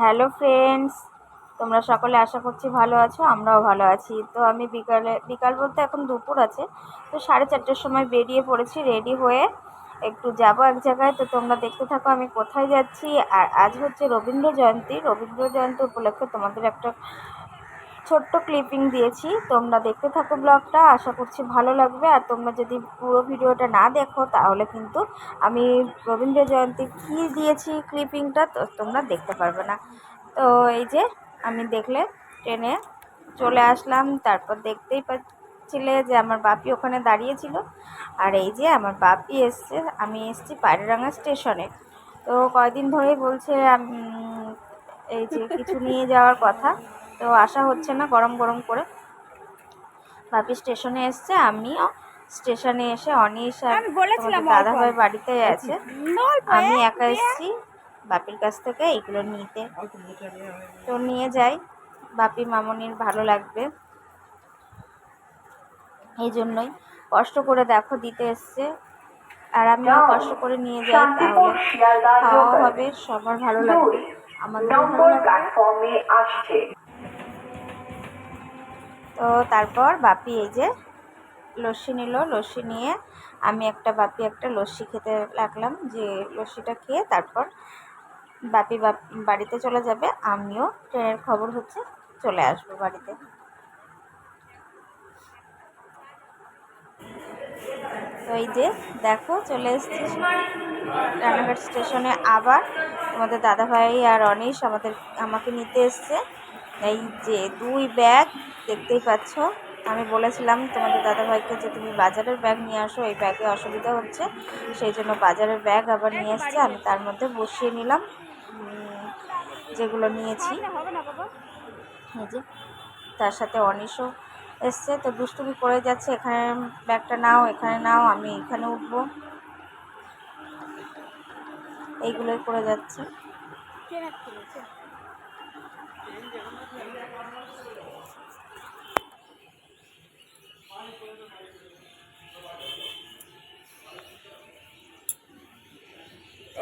Hello friends, তোমরা সকলে আশা করছি ভালো আছো, আমরাও ভালো আছি। তো আমি বিকালে, বিকাল বলতে এখন দুপুর আছে, তো সাড়ে চারটের সময় বেরিয়ে পড়েছি, রেডি হয়ে একটু যাব এক জায়গায়। তো তোমরা দেখতে থাকো আমি কোথায় যাচ্ছি। আর আজ হচ্ছে রবীন্দ্র জয়ন্তী। রবীন্দ্র জয়ন্তী উপলক্ষে তোমাদের একটা ছোট্ট ক্লিপিং দিয়েছি। তোমরা দেখতে থাকো ব্লগটা, আশা করছি ভালো লাগবে। আর তোমরা যদি পুরো ভিডিওটা না দেখো, তাহলে কিন্তু আমি রবীন্দ্র জয়ন্তী কী দিয়েছি ক্লিপিংটা তো তোমরা দেখতে পারবে না। তো এই যে, আমি দেখলে ট্রেনে চলে আসলাম। তারপর দেখতেই পাচ্ছিলে যে আমার বাপি ওখানে দাঁড়িয়েছিল। আর এই যে, আমার বাপি এসছে। আমি এসছি পায়রাডাঙ্গা স্টেশনে। তো কয়দিন ধরেই বলছে এই যে কিছু নিয়ে যাওয়ার কথা। তো আসা হচ্ছে না গরম গরম করে। বাপি স্টেশনে এসছে আমিও স্টেশনে এসে অনিশ আর দাদা ভাই বাড়িতে আছে। আমি একা এসেছি বাপির কাছ থেকে এগুলো নিতে। তো নিয়ে যাই বাপি মামনির ভালো লাগবে। এই জন্যই। কষ্ট করে দেখো দিতে এসছে। আর আমি কষ্ট করে নিয়ে যাই তাহলে। খাওয়া হবে সবার ভালো লাগবে। আমাদের ভালো লাগবে। তো তারপর বাপি এই যে লস্যি নিল। লস্যি নিয়ে আমি একটা, বাপি একটা লস্যি খেতে লাগলাম যে লস্যিটা খেয়ে তারপর বাপি বাড়িতে চলে যাবে। আমিও ট্রেনের খবর হচ্ছে চলে আসব বাড়িতে। তো এই যে দেখো চলে এসেছি রানাঘাট স্টেশনে আবার। আমাদের দাদাভাই আর অনিশ আমাদের, আমাকে নিতে এসছে। এই যে দুই ব্যাগ দেখতেই পাচ্ছ। আমি বলেছিলাম তোমাদের দাদাভাইকে যে তুমি বাজারের ব্যাগ নিয়ে আসো এই ব্যাগে অসুবিধা হচ্ছে। সেই জন্য বাজারের ব্যাগ আবার নিয়ে এসছে আমি তার মধ্যে বসিয়ে নিলাম। যেগুলো নিয়েছি। এই যে তার সাথে অনিশও এসছে। তো দুষ্টুমি করে যাচ্ছে এখানে ব্যাগটা নাও এখানে নাও আমি এখানে উঠবো। এইগুলোই করে যাচ্ছে।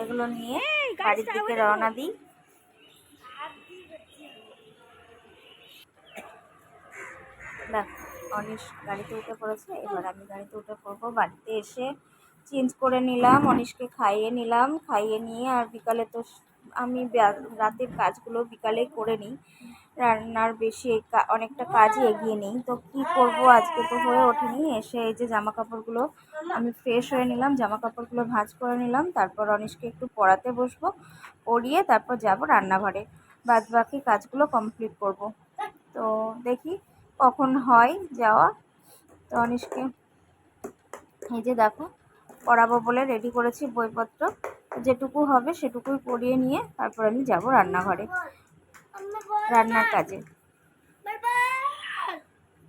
এগুলো নিয়ে বাড়ির দিকে রওনা দিই। দেখ অনিশ গাড়িতে উঠে পড়েছে এবার আমি গাড়িতে উঠে পড়ব। বাড়িতে এসে চেঞ্জ করে নিলাম অনিশকে খাইয়ে নিলাম খাইয়ে নিয়ে আর বিকালে তো আমি রাতের কাজগুলো বিকালে করে নিই। রান্নার বেশি অনেকটা কাজই এগিয়ে নিই। তো কি করব আজকে তো হয়ে ওঠেনি। এসে এই যে জামা কাপড়গুলো আমি ফ্রেশ হয়ে নিলাম জামা কাপড়গুলো ভাঁজ করে নিলাম। তারপর অনিশকে একটু পড়াতে বসবো, পড়িয়ে তারপর যাব রান্নাঘরে। বাদ বাকি কাজগুলো কমপ্লিট করব। তো দেখি কখন হয় যাওয়া। তো অনিশকে এই যে দেখো, পড়াবো বলে রেডি করেছি বইপত্র। যেটুকু হবে সেটুকুই পরিয়ে নিয়ে তারপর আমি যাব রান্নাঘরে, রান্নার কাজে।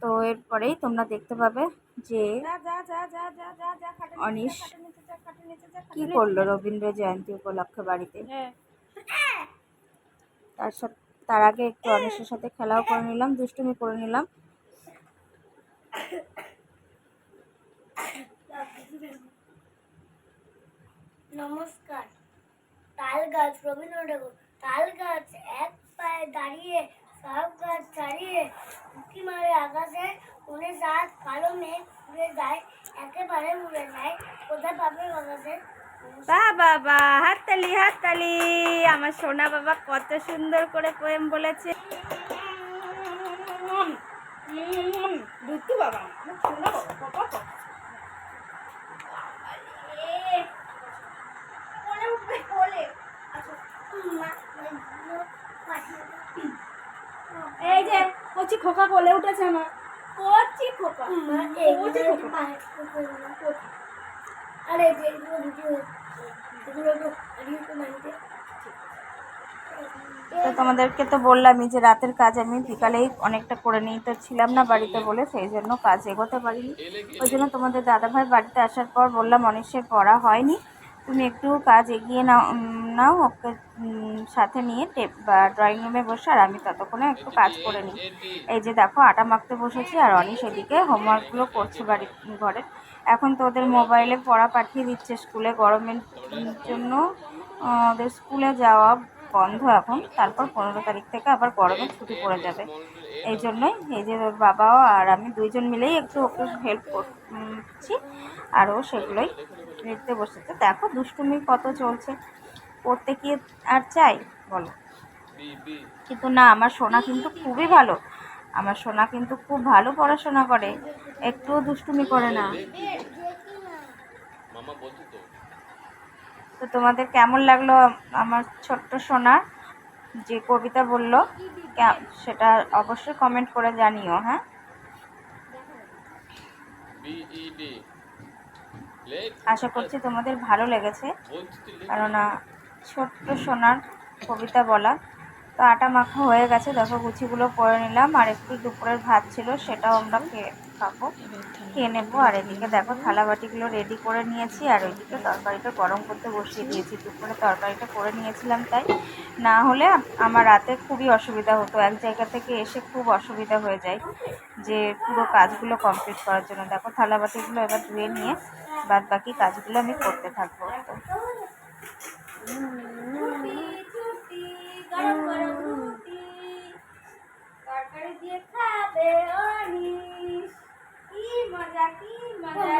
তো এরপরেই তোমরা দেখতে পাবে যে অনিশ কি করল রবীন্দ্র জয়ন্তী উপলক্ষে বাড়িতে। তার সাথে তার আগে একটু অনিশের সাথে খেলাও করে নিলাম, দুষ্টুমি করে নিলাম। নমস্কার তাল গাছ রবীন্দ্রনাথ ঠাকুর তাল গাছ এক পায়ে দাঁড়িয়ে সব গাছ ছাড়িয়ে উঁকি মারে আকাশে উড়ে সাত কালো মেঘ উড়ে যায় একেবারে উড়ে যায় কোথায় পাবে বাতাসে বা বাবা হাততালি হাততালি আমার সোনা বাবা কত সুন্দর করে পোয়েম বলেছে দুতু বাবা আমার সোনা বাবা বাবা বাবা। কোলে উঠবে কোলে মা এই যে কচি খোকা বলে উঠেছে আমার। কচি খোকা। কচি খোকা। আরে যে এগুলো ভিডিও তো তোমাদেরকে তো বললামই যে রাতের কাজ আমি বিকালেই অনেকটা করে নিই তো ছিলাম না বাড়িতে বলে সেই জন্য কাজ এগোতে পারিনি। ওই জন্য তোমাদের দাদাভাই বাড়িতে আসার পর বললাম অনিশের পড়া হয়নি। তুমি একটু কাজ এগিয়ে নাও নাও, ওকে সাথে নিয়ে টেপ বা ড্রয়িং রুমে বসে, আর আমি ততক্ষণে একটু কাজ করে নিই। এই যে দেখো, আটা মাখতে বসেছি, আর অনিশ এদিকে হোমওয়ার্কগুলো করছে বাড়ির, ঘরে। এখন তো ওদের মোবাইলে পড়া পাঠিয়ে দিচ্ছে স্কুলে, গরমের জন্য। ওদের স্কুলে যাওয়া বন্ধ এখন, তারপর পনেরো তারিখ থেকে আবার গরমে ছুটি পড়ে যাবে। এই জন্যই এই যে ওর বাবাও আর আমি দুইজন মিলেই একটু ওকে হেল্প করছি আর ও সেগুলোই লিখতে বসেছে। দেখো দুষ্টুমি কত চলছে। পড়তে কি আর চাই? বলো। কিন্তু না, আমার সোনা কিন্তু খুবই ভালো। আমার সোনা কিন্তু খুব ভালো পড়াশোনা করে। একটুও দুষ্টুমি করে না। তো তোমাদের কেমন লাগল আমার ছোট্ট সোনার? যে কবিতা বলল সেটা অবশ্যই কমেন্ট করে জানিও হ্যাঁ? আশা করছি তোমাদের ভালো লেগেছে। কেননা ছোট্ট সোনার কবিতা বলা তো আটা মাখা হয়ে গেছে দেখো গুছিগুলো করে নিলাম আর একটু দুপুরের ভাত ছিল সেটাও আমরা খেয়ে খাব। খেয়ে নেব। আর এদিকে দেখো থালা বাটিগুলো রেডি করে নিয়েছি। আর ওইদিকে তরকারিটা গরম করতে বসিয়ে দিয়েছি। দুপুরে তরকারিটা করে নিয়েছিলাম তাই। না হলে আমার রাতে খুবই অসুবিধা হতো। এক জায়গা থেকে এসে খুব অসুবিধা হয়ে যায় যে পুরো কাজগুলো কমপ্লিট করার জন্য। দেখো থালা বাটিগুলো এবার ধুয়ে নিয়ে বাদ বাকি কাজগুলো আমি করতে থাকব। তো তরকারি দিয়ে খাবে অনিশ কি মজা কি মজা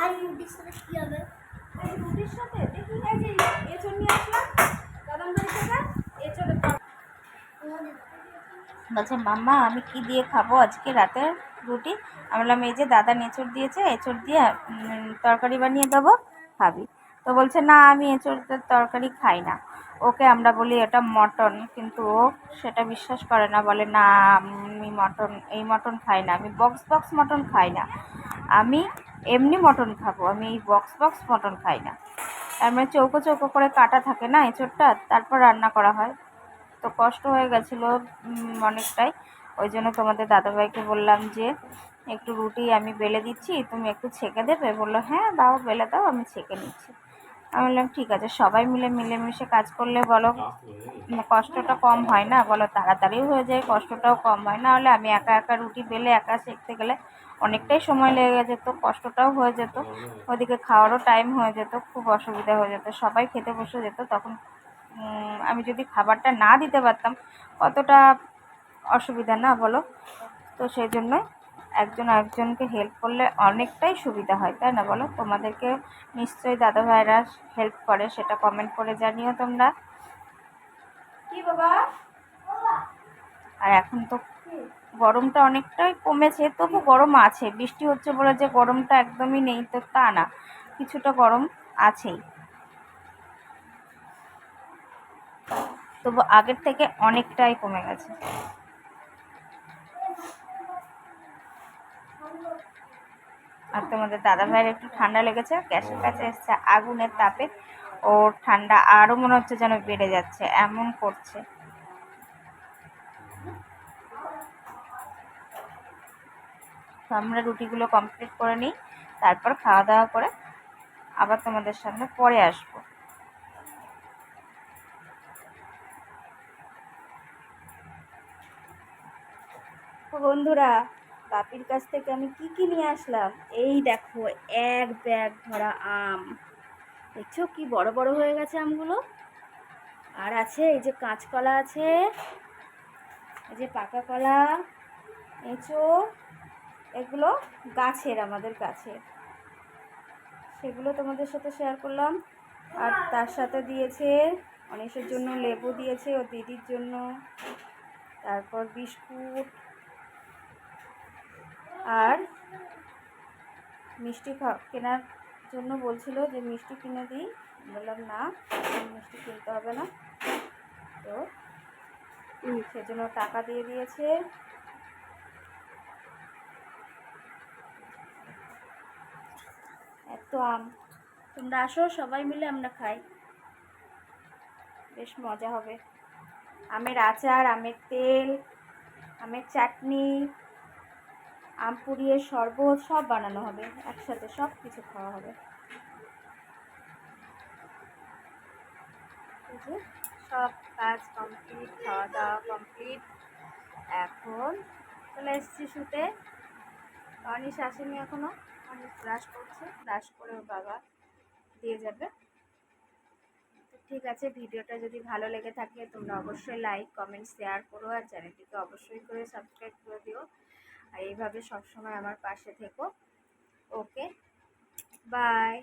আর রুটির সাথে কি হবে? এই রুটির সাথে? দেখি এই যে এঁচড় নিয়ে আসলাম। বাড়ি থেকে বলছে মাম্মা আমি কি দিয়ে খাব আজকে রাতে রুটি? আমি বললাম এই যে দাদা নেচড় দিয়েছে এঁচড় দিয়ে তরকারি বানিয়ে দেবো খাবি। তো বলছে, না, আমি এঁচড়ের তরকারি খাই না। ওকে আমরা বলি, এটা মটন। কিন্তু ও সেটা বিশ্বাস করে না, বলে, না, আমি মটন, এই মটন খাই না, আমি বক্স বক্স মটন খাই না। আমি এমনি মটন খাব, আমি এই বক্স বক্স মটন খাই না। তার মানে চৌকো চৌকো করে কাটা থাকে না এঁচড়টা, তারপর রান্না করা হয়। তো কষ্ট হয়ে গেছিল অনেকটাই। ওই জন্য তোমাদের দাদাভাইকে বললাম যে, একটু রুটি আমি বেলে দিচ্ছি, তুমি একটু ছেঁকে দেবে? বলল হ্যাঁ দাও, বেলে দাও, আমি ছেঁকে নিচ্ছি। আমি বললাম, ঠিক আছে, সবাই মিলে মিলেমিশে কাজ করলে বলো কষ্টটা কম হয় না? বলো, তাড়াতাড়িও হয়ে যায়, কষ্টটাও কম হয়। না হলে আমি একা একা রুটি বেলে, একা শিখতে গেলে অনেকটাই সময় লেগে যেত, কষ্টটাও হয়ে যেত। ওদিকে খাওয়ারও টাইম হয়ে যেত, খুব অসুবিধা হয়ে যেত। সবাই খেতে বসে যেত, তখন আমি যদি খাবারটা না দিতে পারতাম, কতটা অসুবিধা না বলো? তো সেই জন্য একজন একজনকে হেল্প করলে অনেকটাই সুবিধা হয় তাই না বলো? তোমাদেরকে নিশ্চয়ই দাদা ভাইরা হেল্প করে সেটা কমেন্ট করে জানিও তোমরা। কি বাবা? আর এখন তো গরমটা অনেকটাই কমেছে তবু গরম আছে। বৃষ্টি হচ্ছে বলে যে গরমটা একদমই নেই তো তা না কিছুটা গরম আছেই। তবু আগের থেকে অনেকটাই কমে গেছে। আর তোমাদের দাদা ভাইয়ের একটু ঠান্ডা লেগেছে, গ্যাসের কাছে এসছে আগুনের তাপে। ওর ঠান্ডা আরও মনে হচ্ছে যেন বেড়ে যাচ্ছে, এমন করছে। আমরা রুটিগুলো কমপ্লিট করে নিই, তারপর খাওয়া দাওয়া করে আবার তোমাদের সামনে পরে আসব। বন্ধুরা বাপির কাছ থেকে আমি কি কি নিয়ে আসলাম? এই দেখো, এক ব্যাগ ভরা আম। দেখছ কি বড় বড় হয়ে গেছে আমগুলো? আর আছে, এই যে কাঁচকলা আছে, এই যে পাকা কলা এঁচোড় এগুলো গাছের, আমাদের গাছের। সেগুলো তোমাদের সাথে শেয়ার করলাম। আর তার সাথে দিয়েছে অনেকের জন্য লেবু দিয়েছে ও দিদির জন্য। তারপর বিস্কুট আর মিষ্টি খা- কেনার জন্য বলছিল যে মিষ্টি কিনে দিই। বললাম না মিষ্টি কিনতে হবে না। তো সেজন্য টাকা দিয়ে দিয়েছে। এত আম। তোমরা আসো সবাই মিলে আমরা খাই। বেশ মজা হবে। আমের আচার আমের তেল আমের চাটনি। আম পুড়িয়ে শরবত সব বানানো হবে, একসাথে সব কিছু খাওয়া হবে। সব কাজ কমপ্লিট খাওয়া দাওয়া কমপ্লিট এখন চলে এসেছি শুতে। অনিশ আসেনি এখনও। অনিশ ব্রাশ করছে ব্রাশ করে ওর বাবা দিয়ে যাবে। ঠিক আছে, ভিডিওটা যদি ভালো লেগে থাকে তোমরা অবশ্যই লাইক কমেন্ট শেয়ার করো আর চ্যানেলটিকে অবশ্যই করে সাবস্ক্রাইব করে দিও। আর এইভাবে সবসময় আমার পাশে থেকো। Okay bye.